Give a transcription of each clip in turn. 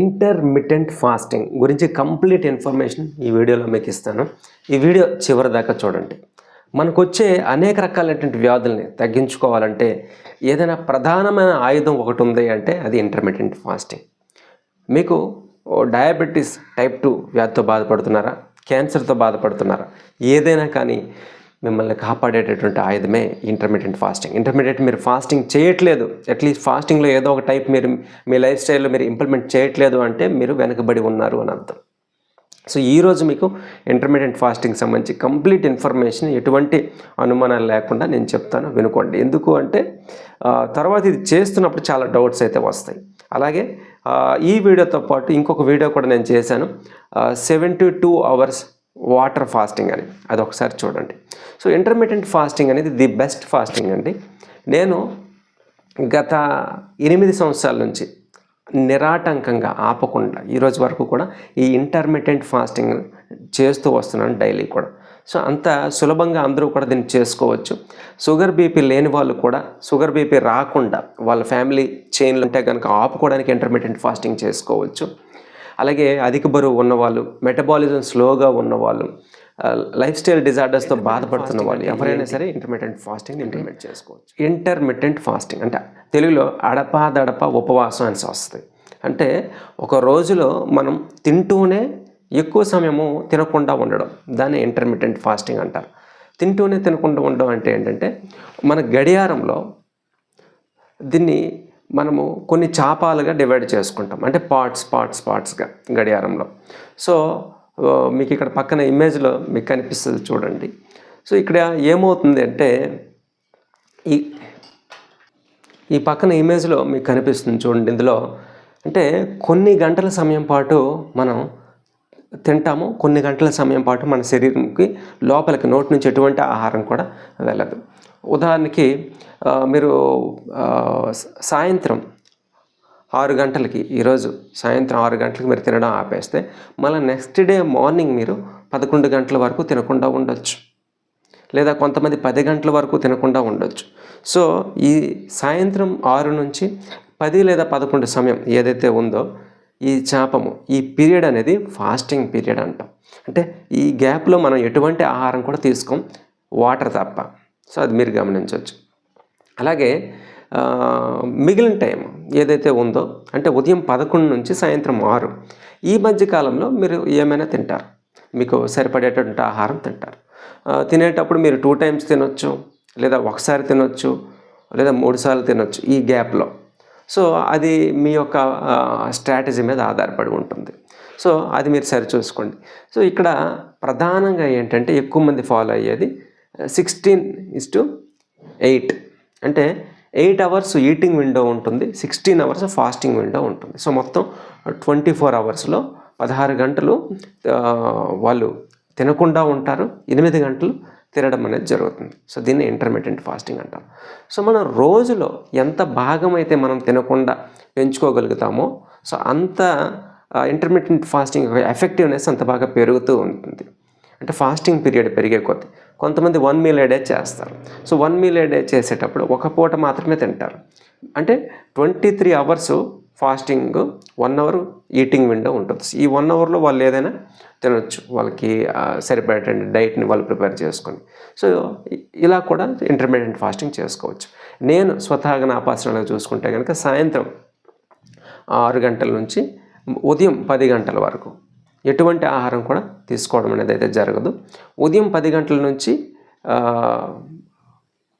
Intermittent fasting గురించి complete information ఈ వీడియోలో మీకు ఇస్తాను. ఈ వీడియో చివరి దాకా చూడండి. మనకు వచ్చే అనేక రకాలైనటువంటి వ్యాధుల్ని తగ్గించుకోవాలంటే ఏదైనా ప్రధానమైన ఆయుధం ఒకటి ఉంది అంటే అది ఇంటర్మిటెంట్ ఫాస్టింగ్. మీకు డయాబెటీస్ టైప్ టూ వ్యాధితో బాధపడుతున్నారా? క్యాన్సర్తో బాధపడుతున్నారా? ఏదైనా కానీ మిమ్మల్ని కాపాడేటటువంటి ఆయుధమే ఇంటర్మీడియట్ ఫాస్టింగ్ ఇంటర్మీడియట్ మీరు ఫాస్టింగ్ చేయట్లేదు. అట్లీస్ట్ ఫాస్టింగ్లో ఏదో ఒక టైప్ మీరు మీ లైఫ్ స్టైల్లో మీరు ఇంప్లిమెంట్ చేయట్లేదు అంటే మీరు వెనకబడి ఉన్నారు అని అర్థం. సో ఈరోజు మీకు ఇంటర్మీడియట్ ఫాస్టింగ్ సంబంధించి కంప్లీట్ ఇన్ఫర్మేషన్ ఎటువంటి అనుమానాలు లేకుండా నేను చెప్తాను వినుకోండి. ఎందుకు అంటే తర్వాత ఇది చేస్తున్నప్పుడు చాలా డౌట్స్ అయితే వస్తాయి. అలాగే ఈ వీడియోతో పాటు ఇంకొక వీడియో కూడా నేను చేశాను. Seventy two hours water fasting అని. అది ఒకసారి చూడండి. సో ఇంటర్మీడియట్ ఫాస్టింగ్ అనేది ది బెస్ట్ ఫాస్టింగ్ అండి. నేను గత ఎనిమిది సంవత్సరాల నుంచి నిరాటంకంగా ఆపకుండా ఈరోజు వరకు కూడా ఈ ఇంటర్మీడియట్ ఫాస్టింగ్ చేస్తూ వస్తున్నాను డైలీ కూడా. సో అంత సులభంగా అందరూ కూడా దీన్ని చేసుకోవచ్చు. షుగర్ బీపీ లేని వాళ్ళు కూడా షుగర్ బీపీ రాకుండా వాళ్ళ ఫ్యామిలీ చైన్లు ఉంటే కనుక ఆపుకోవడానికి ఇంటర్మీడియట్ ఫాస్టింగ్ చేసుకోవచ్చు. అలాగే అధిక బరువు ఉన్నవాళ్ళు మెటబాలిజం స్లోగా ఉన్నవాళ్ళు లైఫ్ స్టైల్ డిజార్డర్స్తో బాధపడుతున్న వాళ్ళు ఎవరైనా సరే ఇంటర్మీడియట్ ఫాస్టింగ్ ఇంప్లిమెంట్ చేసుకోవచ్చు. ఇంటర్మీడియట్ ఫాస్టింగ్ అంటే తెలుగులో అడప దడప ఉపవాసం అని వస్తుంది. అంటే ఒక రోజులో మనం తింటూనే ఎక్కువ సమయము తినకుండా ఉండడం దాన్ని ఇంటర్మీడియట్ ఫాస్టింగ్ అంటారు. తింటూనే తినకుండా ఉండడం అంటే ఏంటంటే మన గడియారంలో దీన్ని మనము కొన్ని చాపాలుగా డివైడ్ చేసుకుంటాం. అంటే పార్ట్స్ పార్ట్స్ పార్ట్స్గా గడియారంలో. సో మీకు ఇక్కడ పక్కన ఇమేజ్లో మీకు కనిపిస్తుంది చూడండి. సో ఇక్కడ ఏమవుతుంది అంటే ఈ ఈ పక్కన ఇమేజ్లో మీకు కనిపిస్తుంది చూడండి ఇందులో. అంటే కొన్ని గంటల సమయం పాటు మనం తింటాము. కొన్ని గంటల సమయం పాటు మన శరీరంకి లోపలికి నోటి నుంచి ఎటువంటి ఆహారం కూడా వెళ్ళదు. ఉదాహరణకి మీరు సాయంత్రం ఆరు గంటలకి ఈరోజు సాయంత్రం ఆరు గంటలకి మీరు తినడం ఆపేస్తే మళ్ళీ నెక్స్ట్ డే మార్నింగ్ మీరు పదకొండు గంటల వరకు తినకుండా ఉండొచ్చు. లేదా కొంతమంది పది గంటల వరకు తినకుండా ఉండొచ్చు. సో ఈ సాయంత్రం ఆరు నుంచి పది లేదా పదకొండు సమయం ఏదైతే ఉందో ఈ చాపము ఈ పీరియడ్ అనేది ఫాస్టింగ్ పీరియడ్ అంటాం. అంటే ఈ గ్యాప్లో మనం ఎటువంటి ఆహారం కూడా తీసుకోం వాటర్ తప్ప. సో అది మీరు గమనించవచ్చు అలాగే మిగిలిన టైం ఏదైతే ఉందో అంటే ఉదయం పదకొండు నుంచి సాయంత్రం ఆరు ఈ మధ్య కాలంలో మీరు ఏమైనా తింటారు. మీకు సరిపడేటటువంటి ఆహారం తింటారు. తినేటప్పుడు మీరు టూ టైమ్స్ తినొచ్చు లేదా ఒకసారి తినొచ్చు లేదా మూడు సార్లు తినొచ్చు ఈ గ్యాప్లో. సో అది మీ యొక్క స్ట్రాటజీ మీద ఆధారపడి ఉంటుంది. సో అది మీరు సరిచూసుకోండి సో ఇక్కడ ప్రధానంగా ఏంటంటే ఎక్కువ మంది ఫాలో అయ్యేది సిక్స్టీన్ ఇస్ టు ఎయిట్. అంటే ఎయిట్ అవర్స్ ఈటింగ్ విండో ఉంటుంది సిక్స్టీన్ అవర్స్ ఫాస్టింగ్ విండో ఉంటుంది. సో మొత్తం ట్వంటీ ఫోర్ అవర్స్లో పదహారు గంటలు వాళ్ళు తినకుండా ఉంటారు ఎనిమిది గంటలు తినడం అనేది జరుగుతుంది. సో దీన్ని ఇంటర్మీడియట్ ఫాస్టింగ్ అంటాం. సో మనం రోజులో ఎంత భాగం అయితే మనం తినకుండా పెంచుకోగలుగుతామో సో అంత ఇంటర్మీడియట్ ఫాస్టింగ్ ఎఫెక్టివ్నెస్ అంత బాగా పెరుగుతూ ఉంటుంది. అంటే ఫాస్టింగ్ పీరియడ్ పెరిగే కొద్ది కొంతమంది వన్ మీల్ ఏ డే చేస్తారు. So one meal a day చేసేటప్పుడు ఒక పూట మాత్రమే తింటారు. అంటే twenty three hours fasting one hour eating window ఉంటుంది. ఈ వన్ అవర్లో వాళ్ళు ఏదైనా తినొచ్చు. వాళ్ళకి సరిపడేటువంటి డైట్ని వాళ్ళు ప్రిపేర్ చేసుకొని. సో ఇలా కూడా ఇంటర్మీడియట్ ఫాస్టింగ్ చేసుకోవచ్చు. నేను స్వతహాగా నా చూసుకుంటే కనుక సాయంత్రం ఆరు గంటల నుంచి ఉదయం పది గంటల వరకు ఎటువంటి ఆహారం కూడా తీసుకోవడం అనేది అయితే జరగదు. ఉదయం పది గంటల నుంచి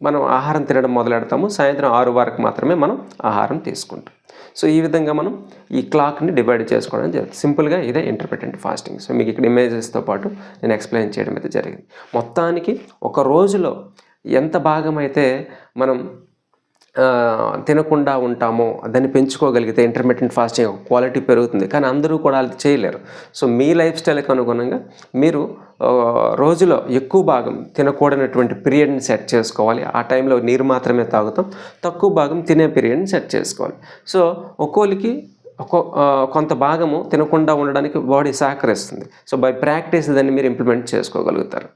మనం ఆహారం తినడం మొదలెడతాము. సాయంత్రం ఆరు వరకు మాత్రమే మనం ఆహారం తీసుకుంటాం. సో ఈ విధంగా మనం ఈ క్లాక్ని డివైడ్ చేసుకోవడం జరుగుతుంది. సింపుల్గా ఇదే ఇంటర్మీడియట్ ఫాస్టింగ్. సో మీకు ఇక్కడ ఇమేజెస్తో పాటు నేను ఎక్స్ప్లెయిన్ చేయడం అయితే జరిగింది. మొత్తానికి ఒక రోజులో ఎంత భాగం అయితే మనం తినకుండా ఉంటామో దాన్ని పెంచుకోగలిగితే ఇంటర్మీడియట్ ఫాస్టింగ్ క్వాలిటీ పెరుగుతుంది. కానీ అందరూ కూడా అది చేయలేరు. సో మీ లైఫ్ స్టైల్కి అనుగుణంగా మీరు రోజులో ఎక్కువ భాగం తినకూడనటువంటి పీరియడ్ని సెట్ చేసుకోవాలి. ఆ టైంలో నీరు మాత్రమే తాగుతాం తక్కువ భాగం తినే పీరియడ్ని సెట్ చేసుకోవాలి. సో ఒక్కోళ్ళకి ఒక్కో కొంత భాగము తినకుండా ఉండడానికి బాడీ సహకరిస్తుంది. సో బై ప్రాక్టీస్ దాన్ని మీరు ఇంప్లిమెంట్ చేసుకోగలుగుతారు.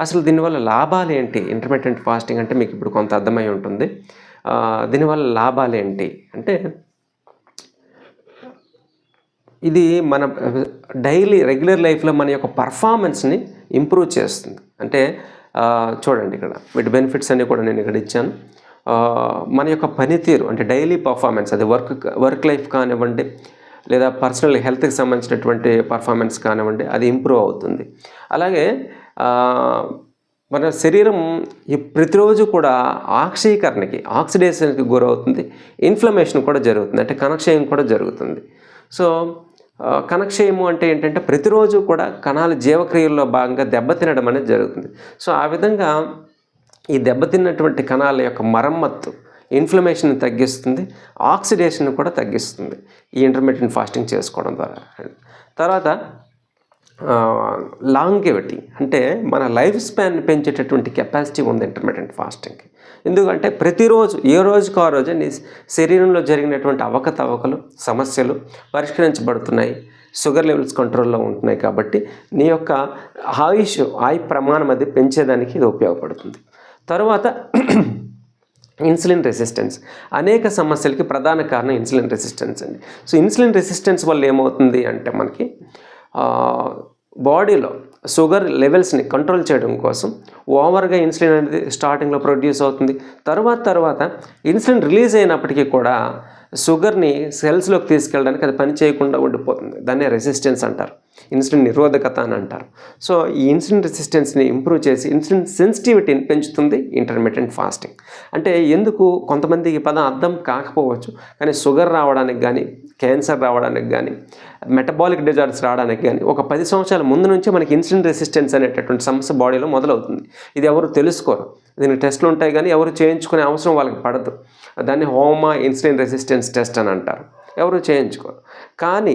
అసలు దీనివల్ల లాభాలు ఏంటి? ఇంటర్మీడియట్ ఫాస్టింగ్ అంటే మీకు ఇప్పుడు కొంత అర్థమై ఉంటుంది. దీనివల్ల లాభాలు ఏంటి? అంటే ఇది మన డైలీ రెగ్యులర్ లైఫ్లో మన యొక్క పర్ఫార్మెన్స్ని ఇంప్రూవ్ చేస్తుంది. అంటే చూడండి ఇక్కడ వీటి బెనిఫిట్స్ అన్నీ కూడా నేను ఇక్కడ ఇచ్చాను. మన యొక్క పనితీరు అంటే డైలీ పర్ఫార్మెన్స్ అది వర్క్ వర్క్ లైఫ్ కానివ్వండి లేదా పర్సనల్ హెల్త్కి సంబంధించినటువంటి పర్ఫార్మెన్స్ కానివ్వండి అది ఇంప్రూవ్ అవుతుంది. అలాగే మన శరీరం ఈ ప్రతిరోజు కూడా ఆక్సీకరణకి ఆక్సిడేషన్కి గురవుతుంది. ఇన్ఫ్లమేషన్ కూడా జరుగుతుంది. అంటే కనక్షయం కూడా జరుగుతుంది. సో కనక్షయము అంటే ఏంటంటే ప్రతిరోజు కూడా కణాలు జీవక్రియల్లో భాగంగా దెబ్బతినడం అనేది జరుగుతుంది. సో ఆ విధంగా ఈ దెబ్బతిన్నటువంటి కణాల యొక్క మరమ్మత్తు ఇన్ఫ్లమేషన్ తగ్గిస్తుంది ఆక్సిడేషన్ కూడా తగ్గిస్తుంది. ఈ ఇంటర్మీడియట్ ఫాస్టింగ్ చేసుకోవడం ద్వారా. తర్వాత లాంగివిటీ అంటే మన లైఫ్ స్పాన్ పెంచేటటువంటి కెపాసిటీ ఉంది ఇంటర్మీడియట్ ఫాస్టింగ్కి ఎందుకంటే ప్రతిరోజు ఏ రోజుకు ఆ రోజు నీ శరీరంలో జరిగినటువంటి అవకతవకలు సమస్యలు పరిష్కరించబడుతున్నాయి. షుగర్ లెవెల్స్ కంట్రోల్లో ఉంటున్నాయి కాబట్టి నీ యొక్క ఆయుష్ ఆయు ప్రమాణం అది పెంచేదానికి ఇది ఉపయోగపడుతుంది. తర్వాత ఇన్సులిన్ రెసిస్టెన్స్ అనేక సమస్యలకి ప్రధాన కారణం ఇన్సులిన్ రెసిస్టెన్స్ అండి. సో ఇన్సులిన్ రెసిస్టెన్స్ వల్ల ఏమవుతుంది అంటే మనకి బాడీలో షుగర్ లెవెల్స్ని కంట్రోల్ చేయడం కోసం ఓవర్గా ఇన్సులిన్ అనేది స్టార్టింగ్లో ప్రొడ్యూస్ అవుతుంది. తర్వాత తర్వాత ఇన్సులిన్ రిలీజ్ అయినప్పటికీ కూడా షుగర్ని సెల్స్లోకి తీసుకెళ్ళడానికి అది పని చేయకుండా ఉండిపోతుంది. దాన్నే రెసిస్టెన్స్ అంటారు. ఇన్సులిన్ నిరోధకత అని అంటారు. సో ఈ ఇన్సులిన్ రెసిస్టెన్స్ని ఇంప్రూవ్ చేసి ఇన్సులిన్ సెన్సిటివిటీని పెంచుతుంది ఇంటర్మీడియట్ ఫాస్టింగ్. అంటే ఎందుకు? కొంతమందికి ఈ పదం అర్థం కాకపోవచ్చు. కానీ షుగర్ రావడానికి కానీ క్యాన్సర్ రావడానికి కానీ మెటబాలిక్ డిజార్డర్స్ రావడానికి కానీ ఒక పది సంవత్సరాల ముందు నుంచే మనకి ఇన్సులిన్ రెసిస్టెన్స్ అనేటటువంటి సమస్య బాడీలో మొదలవుతుంది. ఇది ఎవరు తెలుసుకోరు. దీనికి టెస్ట్లు ఉంటాయి కానీ ఎవరు చేయించుకునే అవసరం వాళ్ళకి పడదు. దాన్ని హోమా ఇన్సులిన్ రెసిస్టెన్స్ టెస్ట్ అని అంటారు. ఎవరు చేయించుకోరు. కానీ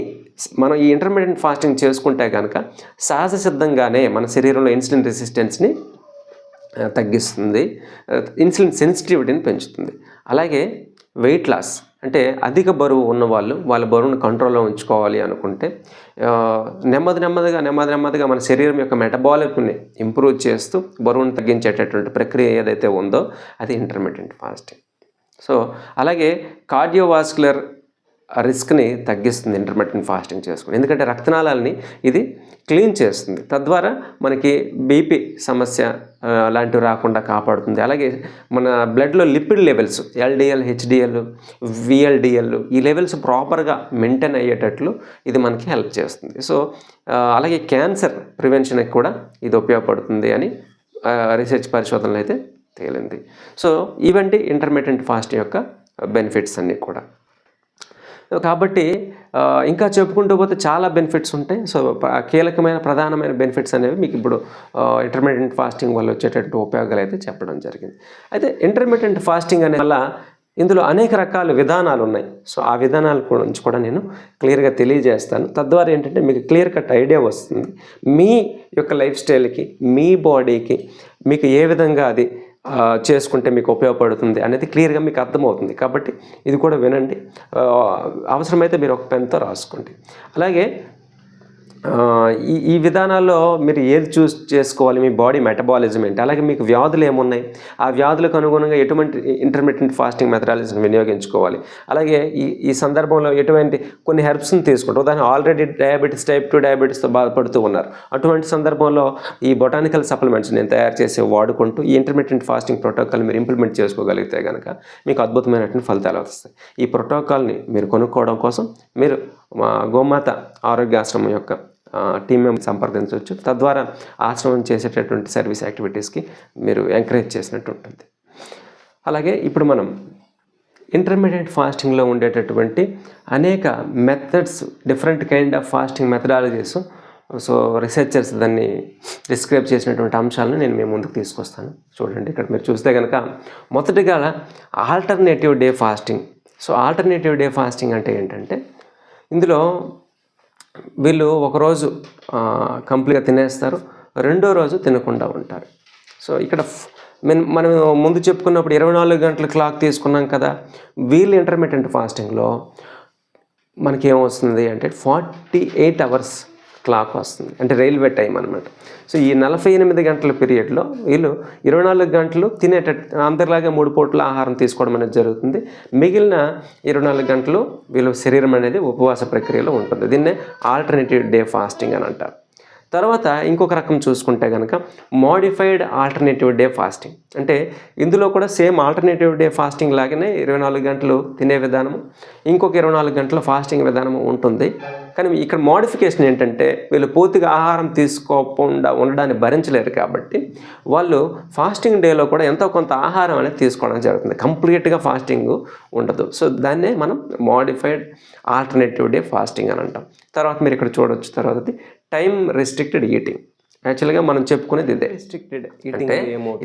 మనం ఈ ఇంటర్మీడియట్ ఫాస్టింగ్ చేసుకుంటే కనుక సహజ సిద్ధంగానే మన శరీరంలో ఇన్సులిన్ రెసిస్టెన్స్ని తగ్గిస్తుంది. ఇన్సులిన్ సెన్సిటివిటీని పెంచుతుంది. అలాగే వెయిట్ లాస్. అంటే అధిక బరువు ఉన్నవాళ్ళు వాళ్ళ బరువును కంట్రోల్లో ఉంచుకోవాలి అనుకుంటే నెమ్మది నెమ్మదిగా నెమ్మది నెమ్మదిగా మన శరీరం యొక్క మెటబాలిక్ని ఇంప్రూవ్ చేస్తూ బరువును తగ్గించేటటువంటి ప్రక్రియ ఏదైతే ఉందో అది ఇంటర్మీడియంట్ ఫాస్టింగ్. సో అలాగే కార్డియోవాస్కులర్ రిస్క్ని తగ్గిస్తుంది ఇంటర్మీడియట్ ఫాస్టింగ్ చేసుకుని. ఎందుకంటే రక్తనాళాలని ఇది క్లీన్ చేస్తుంది. తద్వారా మనకి బీపీ సమస్య లాంటివి రాకుండా కాపాడుతుంది. అలాగే మన బ్లడ్లో lipid levels LDL HDL VLDL ఈ లెవెల్స్ ప్రాపర్గా మెయింటైన్ అయ్యేటట్లు ఇది మనకి హెల్ప్ చేస్తుంది. సో అలాగే క్యాన్సర్ ప్రివెన్షన్కి కూడా ఇది ఉపయోగపడుతుంది అని రీసెర్చ్ పరిశోధనలు అయితే తేలింది. సో ఇవంటి ఇంటర్మీడియట్ ఫాస్టింగ్ యొక్క బెనిఫిట్స్ అన్నీ కూడా. కాబట్టి ఇంకా చెప్పుకుంటూ పోతే చాలా బెనిఫిట్స్ ఉంటాయి. సో కీలకమైన ప్రధానమైన బెనిఫిట్స్ అనేవి మీకు ఇప్పుడు ఇంటర్మీడియట్ ఫాస్టింగ్ వల్ల వచ్చేటటువంటి ఉపయోగాలు అయితే చెప్పడం జరిగింది. అయితే ఇంటర్మీడియట్ ఫాస్టింగ్ అనే వల్ల ఇందులో అనేక రకాల విధానాలు ఉన్నాయి. సో ఆ విధానాల గురించి కూడా నేను క్లియర్గా తెలియజేస్తాను. తద్వారా ఏంటంటే మీకు క్లియర్ కట్ ఐడియా వస్తుంది. మీ యొక్క లైఫ్ స్టైల్కి మీ బాడీకి మీకు ఏ విధంగా అది చేసుకుంటే మీకు ఉపయోగపడుతుంది అనేది క్లియర్గా మీకు అర్థమవుతుంది. కాబట్టి ఇది కూడా వినండి. అవసరమైతే మీరు ఒక పెన్తో రాసుకోండి. అలాగే ఈ ఈ విధానాల్లో మీరు ఏది చూస్ చేసుకోవాలి? మీ బాడీ మెటబాలిజం ఏంటి? అలాగే మీకు వ్యాధులు ఏమున్నాయి? ఆ వ్యాధులకు అనుగుణంగా ఎటువంటి ఇంటర్మీడియట్ ఫాస్టింగ్ మెథడాలజీని వినియోగించుకోవాలి? అలాగే ఈ ఈ సందర్భంలో ఎటువంటి కొన్ని హెర్బ్స్ని తీసుకుంటారు? ఉదాహరణ ఆల్రెడీ డయాబెటీస్ టైప్ టూ డయాబెటీస్తో బాధపడుతూ ఉన్నారు. అటువంటి సందర్భంలో ఈ బొటానికల్ సప్లిమెంట్స్ నేను తయారు చేసి వాడుకుంటూ ఈ ఇంటర్మీడియట్ ఫాస్టింగ్ ప్రోటోకాల్ మీరు ఇంప్లిమెంట్ చేసుకోగలిగితే కనుక మీకు అద్భుతమైనటువంటి ఫలితాలు వస్తాయి. ఈ ప్రోటోకాల్ని మీరు కొనుక్కోవడం కోసం మీరు మా గోమాత ఆరోగ్యాశ్రమం యొక్క టీం మెంబర్ సంప్రదించవచ్చు. తద్వారా ఆశ్రమం చేసేటటువంటి సర్వీస్ యాక్టివిటీస్కి మీరు ఎంకరేజ్ చేసినట్టు ఉంటుంది. అలాగే ఇప్పుడు మనం ఇంటర్మీడియట్ ఫాస్టింగ్లో ఉండేటటువంటి అనేక methods different kind of fasting methodologies so researchers దాన్ని డిస్క్రైబ్ చేసినటువంటి అంశాలను నేను మీ ముందుకు తీసుకొస్తాను. చూడండి ఇక్కడ మీరు చూస్తే కనుక మొదటిగా alternative day fasting so alternative day fasting అంటే ఏంటంటే ఇందులో వీళ్ళు ఒకరోజు కంప్లీట్గా తినేస్తారు రెండో రోజు తినకుండా ఉంటారు. సో ఇక్కడ మనం ముందు చెప్పుకున్నప్పుడు ఇరవై నాలుగు గంటల క్లాక్ తీసుకున్నాం కదా వీళ్ళు ఇంటర్మీడియట్ ఫాస్టింగ్లో మనకి ఏమొస్తుంది అంటే ఫార్టీ ఎయిట్ అవర్స్ క్లాక్ వస్తుంది. అంటే రైల్వే టైం అనమాట సో ఈ నలభై ఎనిమిది గంటల పీరియడ్లో వీళ్ళు ఇరవై నాలుగు గంటలు తినేట అందరిలాగే మూడు పూట్ల ఆహారం తీసుకోవడం అనేది జరుగుతుంది. మిగిలిన ఇరవై నాలుగు గంటలు వీళ్ళు శరీరం అనేది ఉపవాస ప్రక్రియలో ఉంటుంది. దీన్నే ఆల్టర్నేటివ్ డే ఫాస్టింగ్ అని అంటారు. తర్వాత ఇంకొక రకం చూసుకుంటే కనుక మోడిఫైడ్ ఆల్టర్నేటివ్ డే ఫాస్టింగ్. అంటే ఇందులో కూడా సేమ్ ఆల్టర్నేటివ్ డే ఫాస్టింగ్ లాగానే ఇరవై నాలుగు గంటలు తినే విధానము ఇంకొక ఇరవై నాలుగు గంటల ఫాస్టింగ్ విధానం ఉంటుంది. కానీ ఇక్కడ మోడిఫికేషన్ ఏంటంటే వీళ్ళు పూర్తిగా ఆహారం తీసుకోకుండా ఉండడాన్ని భరించలేరు కాబట్టి వాళ్ళు ఫాస్టింగ్ డేలో కూడా ఎంతో కొంత ఆహారం అనేది తీసుకోవడం జరుగుతుంది. కంప్లీట్గా ఫాస్టింగ్ ఉండదు. సో దాన్నే మనం మోడిఫైడ్ ఆల్టర్నేటివ్ డే ఫాస్టింగ్ అని అంటాం. తర్వాత మీరు ఇక్కడ చూడొచ్చు తర్వాత టైం రెస్ట్రిక్టెడ్ ఈటింగ్ యాక్చువల్గా మనం చెప్పుకునేది ఇదే. రెస్ట్రిక్టెడ్ ఈటింగ్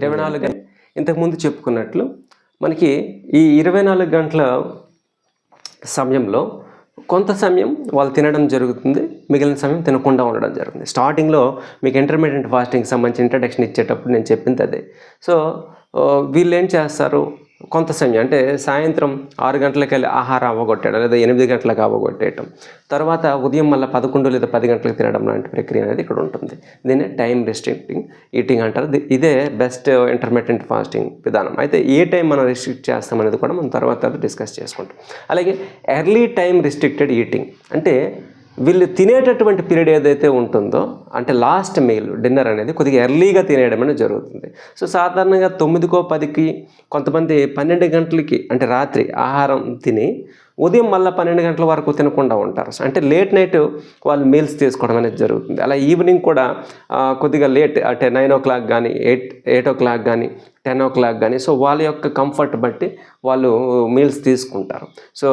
ఇరవై నాలుగు గంటలు ఇంతకుముందు చెప్పుకున్నట్లు మనకి ఈ ఇరవై నాలుగు గంటల సమయంలో కొంత సమయం వాళ్ళు తినడం జరుగుతుంది మిగిలిన సమయం తినకుండా ఉండడం జరుగుతుంది. స్టార్టింగ్లో మీకు ఇంటర్మీడియట్ ఫాస్టింగ్ సంబంధించి ఇంట్రడక్షన్ ఇచ్చేటప్పుడు నేను చెప్పింది అదే. సో వీళ్ళు ఏం చేస్తారు? కొంత సమయం అంటే సాయంత్రం ఆరు గంటలకు వెళ్ళి ఆహారం అవ్వగొట్టడం లేదా ఎనిమిది గంటలకు అవ్వగొట్టేయటం. తర్వాత ఉదయం మళ్ళీ పదకొండు లేదా పది గంటలకు తినడం లాంటి ప్రక్రియ అనేది ఇక్కడ ఉంటుంది. దీన్ని టైం రెస్ట్రిక్టింగ్ ఈటింగ్ అంటారు. ఇదే బెస్ట్ ఇంటర్మీడియట్ ఫాస్టింగ్ విధానం. అయితే ఏ టైం మనం రిస్ట్రిక్ట్ చేస్తామనేది కూడా మనం తర్వాత డిస్కస్ చేసుకుంటాం. అలాగే ఎర్లీ టైం రిస్ట్రిక్టెడ్ ఈటింగ్ అంటే వీళ్ళు తినేటటువంటి పీరియడ్ ఏదైతే ఉంటుందో అంటే లాస్ట్ మీల్ డిన్నర్ అనేది కొద్దిగా ఎర్లీగా తినేయడం అనేది జరుగుతుంది. సో సాధారణంగా తొమ్మిదికో పదికి కొంతమంది పన్నెండు గంటలకి అంటే రాత్రి ఆహారం తిని ఉదయం మళ్ళీ పన్నెండు గంటల వరకు తినకుండా ఉంటారు. అంటే లేట్ నైట్ వాళ్ళు మీల్స్ తీసుకోవడం అనేది జరుగుతుంది. అలా ఈవినింగ్ కూడా కొద్దిగా లేట్ అంటే నైన్ ఓ క్లాక్ కానీ ఎయిట్ ఎయిట్ ఓ క్లాక్ కానీ టెన్ ఓ క్లాక్ కానీ సో వాళ్ళ యొక్క కంఫర్ట్ బట్టి వాళ్ళు మీల్స్ తీసుకుంటారు. సో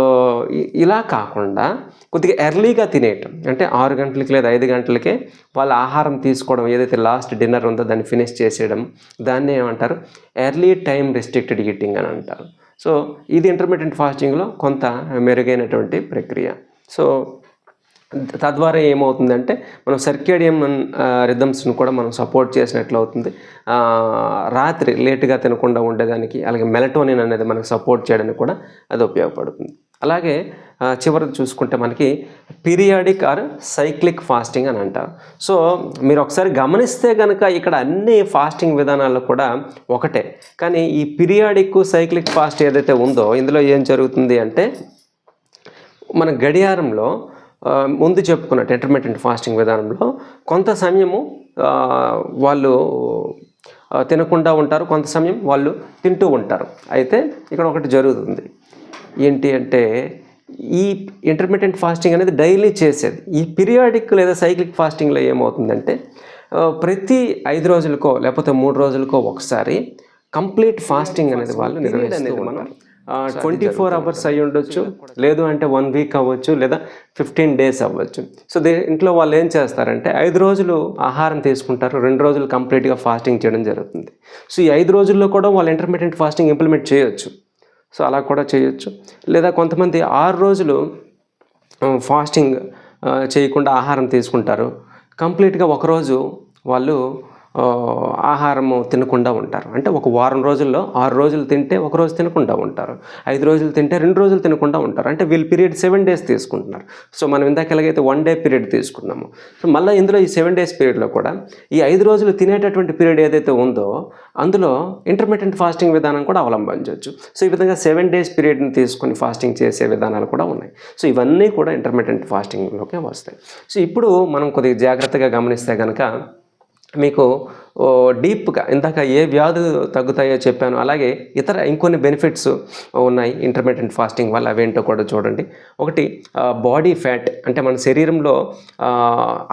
ఇలా కాకుండా కొద్దిగా ఎర్లీగా తినేయటం అంటే ఆరు గంటలకి లేదా ఐదు గంటలకే వాళ్ళ ఆహారం తీసుకోవడం ఏదైతే లాస్ట్ డిన్నర్ ఉందో దాన్ని ఫినిష్ చేసేయడం దాన్ని ఏమంటారు? ఎర్లీ టైం రెస్ట్రిక్టెడ్ ఈటింగ్ అని అంటారు. సో ఇది ఇంటర్మీడియట్ ఫాస్టింగ్లో కొంత మెరుగైనటువంటి ప్రక్రియ. సో తద్వారా ఏమవుతుందంటే మనం సర్కేడియం రిథమ్స్ను కూడా మనం సపోర్ట్ చేసినట్లు అవుతుంది. రాత్రి లేటుగా తినకుండా ఉండేదానికి అలాగే మెలటోనిన్ అనేది మనకు సపోర్ట్ చేయడానికి కూడా అది ఉపయోగపడుతుంది. అలాగే చివరి చివరిది చూసుకుంటే మనకి పీరియాడిక్ ఆర్ సైక్లిక్ ఫాస్టింగ్ అని అంటారు సో మీరు ఒకసారి గమనిస్తే కనుక ఇక్కడ అన్ని ఫాస్టింగ్ విధానాల్లో కూడా ఒకటే. కానీ ఈ పీరియాడిక్ సైక్లిక్ ఫాస్ట్ ఏదైతే ఉందో ఇందులో ఏం జరుగుతుంది అంటే మన గడియారంలో ముందు చెప్పుకున్నట్టు ఇంటర్మీడియట్ ఫాస్టింగ్ విధానంలో కొంత సమయము వాళ్ళు తినకుండా ఉంటారు కొంత సమయం వాళ్ళు తింటూ ఉంటారు. అయితే ఇక్కడ ఒకటి జరుగుతుంది. ఏంటి అంటే ఈ ఇంటర్మీడియట్ ఫాస్టింగ్ అనేది డైలీ చేసేది. ఈ పీరియాడిక్ లేదా సైక్లిక్ ఫాస్టింగ్లో ఏమవుతుందంటే ప్రతి ఐదు రోజులకో లేకపోతే మూడు రోజులకో ఒకసారి కంప్లీట్ ఫాస్టింగ్ అనేది వాళ్ళు నిర్వహిస్తూ ఉంటారు. ట్వంటీ ఫోర్ అవర్స్ అయి ఉండొచ్చు. లేదు అంటే వన్ వీక్ అవ్వచ్చు లేదా ఫిఫ్టీన్ డేస్ అవ్వచ్చు. సో దే ఇంట్లో వాళ్ళు ఏం చేస్తారంటే ఐదు రోజులు ఆహారం తీసుకుంటారు రెండు రోజులు కంప్లీట్గా ఫాస్టింగ్ చేయడం జరుగుతుంది. సో ఈ ఐదు రోజుల్లో కూడా వాళ్ళు ఇంటర్మీడియట్ ఫాస్టింగ్ ఇంప్లిమెంట్ చేయొచ్చు. సో అలా కూడా చేయొచ్చు. లేదా కొంతమంది ఆరు రోజులు ఫాస్టింగ్ చేయకుండా ఆహారం తీసుకుంటారు. కంప్లీట్గా ఒకరోజు వాళ్ళు ఆహారము తినకుండా ఉంటారు. అంటే ఒక వారం రోజుల్లో ఆరు రోజులు తింటే ఒక రోజు తినకుండా ఉంటారు. ఐదు రోజులు తింటే రెండు రోజులు తినకుండా ఉంటారు. అంటే వీళ్ళు పీరియడ్ సెవెన్ డేస్ తీసుకుంటున్నారు. సో మనం ఇందాక ఎలాగైతే వన్ డే పీరియడ్ తీసుకున్నాము సో మళ్ళీ ఇందులో ఈ సెవెన్ డేస్ పీరియడ్లో కూడా ఈ ఐదు రోజులు తినేటటువంటి పీరియడ్ ఏదైతే ఉందో అందులో ఇంటర్మీడియట్ ఫాస్టింగ్ విధానం కూడా అవలంబించవచ్చు సో ఈ విధంగా సెవెన్ డేస్ పీరియడ్ని తీసుకొని ఫాస్టింగ్ చేసే విధానాలు కూడా ఉన్నాయి. సో ఇవన్నీ కూడా ఇంటర్మీడియట్ ఫాస్టింగ్లోకే వస్తాయి. సో ఇప్పుడు మనం కొద్దిగా జాగ్రత్తగా గమనిస్తే కనుక మీకు డీప్గా ఇందాక ఏ వ్యాధులు తగ్గుతాయో చెప్పాను. అలాగే ఇతర ఇంకొన్ని బెనిఫిట్స్ ఉన్నాయి ఇంటర్మీడియట్ ఫాస్టింగ్ వల్ల అవేంటో కూడా చూడండి. ఒకటి బాడీ ఫ్యాట్ అంటే మన శరీరంలో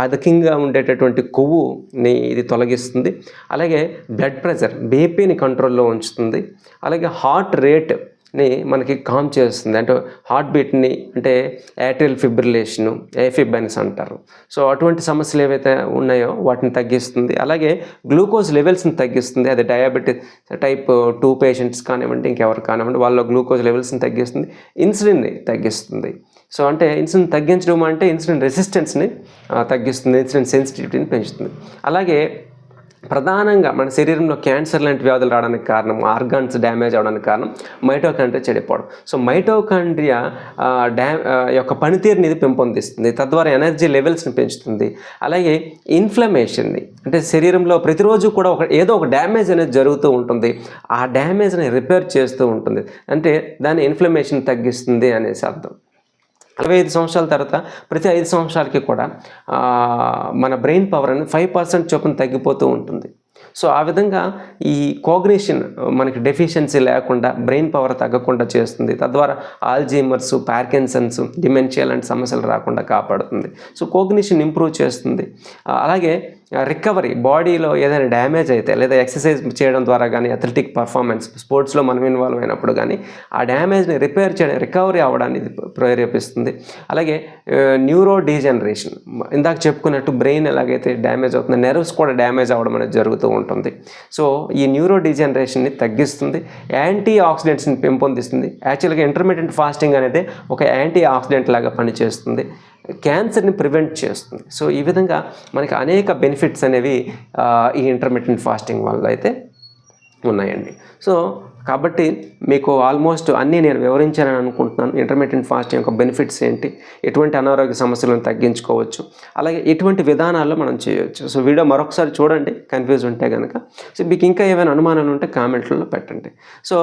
అధికంగా ఉండేటటువంటి కొవ్వుని ఇది తొలగిస్తుంది. అలాగే బ్లడ్ ప్రెషర్ బీపీని కంట్రోల్లో ఉంచుతుంది. అలాగే హార్ట్ రేట్ ని మనకి కామ్ చేస్తుంది. అంటే హార్ట్ బీట్ని అంటే యాట్రియల్ ఫిబ్రిలేషను ఏఫిబెన్స్ అంటారు. సో అటువంటి సమస్యలు ఏవైతే ఉన్నాయో వాటిని తగ్గిస్తుంది. అలాగే గ్లూకోజ్ లెవెల్స్ని తగ్గిస్తుంది. అది డయాబెటిస్ టైప్ టూ పేషెంట్స్ కానివ్వండి ఇంకెవరు కానివ్వండి వాళ్ళ గ్లూకోజ్ లెవెల్స్ని తగ్గిస్తుంది. ఇన్సులిన్ని తగ్గిస్తుంది. సో అంటే ఇన్సులిన్ తగ్గించడం అంటే ఇన్సులిన్ రెసిస్టెన్స్ని తగ్గిస్తుంది. ఇన్సులిన్ సెన్సిటివిటీని పెంచుతుంది. అలాగే ప్రధానంగా మన శరీరంలో క్యాన్సర్ లాంటి వ్యాధులు రావడానికి కారణం ఆర్గాన్స్ డ్యామేజ్ అవడానికి కారణం మైటోకాండ్రియా చెడిపోవడం. సో మైటోకాండ్రియా డ్యా యొక్క పనితీరుని ఇది పెంపొందిస్తుంది. తద్వారా ఎనర్జీ లెవెల్స్ని పెంచుతుంది. అలాగే ఇన్ఫ్లమేషన్ని అంటే శరీరంలో ప్రతిరోజు కూడా ఒక ఏదో ఒక డ్యామేజ్ అనేది జరుగుతూ ఉంటుంది. ఆ డ్యామేజ్ని రిపేర్ చేస్తూ ఉంటుంది. అంటే దాని ఇన్ఫ్లమేషన్ తగ్గిస్తుంది అనేసి అర్థం. అరవై ఐదు సంవత్సరాల తర్వాత ప్రతి ఐదు సంవత్సరాలకి కూడా మన బ్రెయిన్ పవర్ అనేది ఫైవ్ పర్సెంట్ చొప్పున తగ్గిపోతూ ఉంటుంది. సో ఆ విధంగా ఈ కోగ్నేషన్ మనకి డెఫిషియన్సీ లేకుండా బ్రెయిన్ పవర్ తగ్గకుండా చేస్తుంది. తద్వారా ఆల్జీమర్స్ పార్కిన్సన్స్ డిమెన్షియా లాంటి సమస్యలు రాకుండా కాపాడుతుంది. సో కోగ్నేషన్ ఇంప్రూవ్ చేస్తుంది. అలాగే రికవరీ బాడీలో ఏదైనా డ్యామేజ్ అయితే లేదా ఎక్సర్సైజ్ చేయడం ద్వారా కానీ అథ్లెటిక్ పర్ఫార్మెన్స్ స్పోర్ట్స్లో మనం ఇన్వాల్వ్ అయినప్పుడు కానీ ఆ డ్యామేజ్ని రిపేర్ చేయడం రికవరీ అవ్వడాన్ని ప్రేరేపిస్తుంది. అలాగే న్యూరో డీజనరేషన్ ఇందాక చెప్పుకున్నట్టు బ్రెయిన్ ఎలాగైతే డ్యామేజ్ అవుతుందో నెర్వ్స్ కూడా డ్యామేజ్ అవ్వడం అనేది జరుగుతూ ఉంటుంది. సో ఈ న్యూరో డీజనరేషన్ని తగ్గిస్తుంది. యాంటీ ఆక్సిడెంట్స్ని పెంపొందిస్తుంది. యాక్చువల్గా ఇంటర్మీడియట్ ఫాస్టింగ్ అనేది ఒక యాంటీ ఆక్సిడెంట్ లాగా పనిచేస్తుంది. క్యాన్సర్ని ప్రివెంట్ చేస్తుంది. సో ఈ విధంగా మనకి అనేక బెనిఫిట్స్ అనేవి ఈ ఇంటర్మీడియట్ ఫాస్టింగ్ వల్ల అయితే ఉన్నాయండి. సో కాబట్టి మీకు ఆల్మోస్ట్ అన్నీ నేను వివరించానని అనుకుంటున్నాను. ఇంటర్మీడియట్ ఫాస్టింగ్ యొక్క బెనిఫిట్స్ ఏంటి? ఎటువంటి అనారోగ్య సమస్యలను తగ్గించుకోవచ్చు. అలాగే ఎటువంటి విధానాల్లో మనం చేయొచ్చు. సో వీడియో మరొకసారి చూడండి. కన్ఫ్యూజ్ ఉంటే కనుక సో మీకు ఇంకా ఏమైనా అనుమానాలు ఉంటే కామెంట్లలో పెట్టండి. సో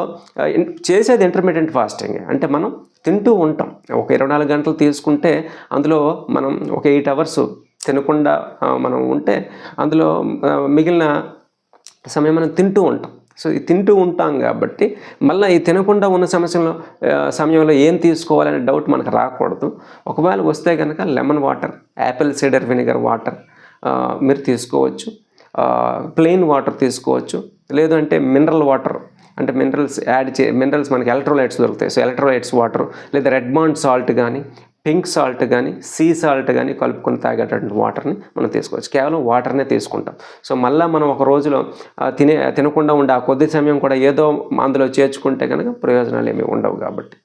చేసేది ఇంటర్మీడియట్ ఫాస్టింగ్ అంటే మనం తింటూ ఉంటాం. ఒక ఇరవై నాలుగు గంటలు తీసుకుంటే అందులో మనం ఒక ఎయిట్ అవర్స్ తినకుండా మనం ఉంటే అందులో మిగిలిన సమయం మనం తింటూ ఉంటాం. సో ఇది తింటూ ఉంటాం కాబట్టి మళ్ళీ ఈ తినకుండా ఉన్న సమస్యలో సమయంలో ఏం తీసుకోవాలనే డౌట్ మనకు రాకూడదు. ఒకవేళ వస్తే కనుక lemon water apple cider vinegar water మీరు తీసుకోవచ్చు. ప్లెయిన్ వాటర్ తీసుకోవచ్చు. లేదంటే మినరల్ వాటర్ అంటే మినరల్స్ యాడ్ చే మినరల్స్ మనకి ఎలక్ట్రోలైట్స్ దొరుకుతాయి. సో ఎలక్ట్రోలైట్స్ వాటర్ లేదా రెడ్ బాండ్ సాల్ట్ కానీ పింక్ సాల్ట్ కానీ సీ సాల్ట్ కానీ కలుపుకొని తాగేటటువంటి వాటర్ని మనం తీసుకోవచ్చు. కేవలం వాటర్నే తీసుకుంటాం. సో మళ్ళీ మనం ఒక రోజులో తినే తినకుండా ఉండే ఆ కొద్ది సమయం కూడా ఏదో అందులో చేర్చుకుంటే కనుక ప్రయోజనాలు ఏమీ ఉండవు కాబట్టి.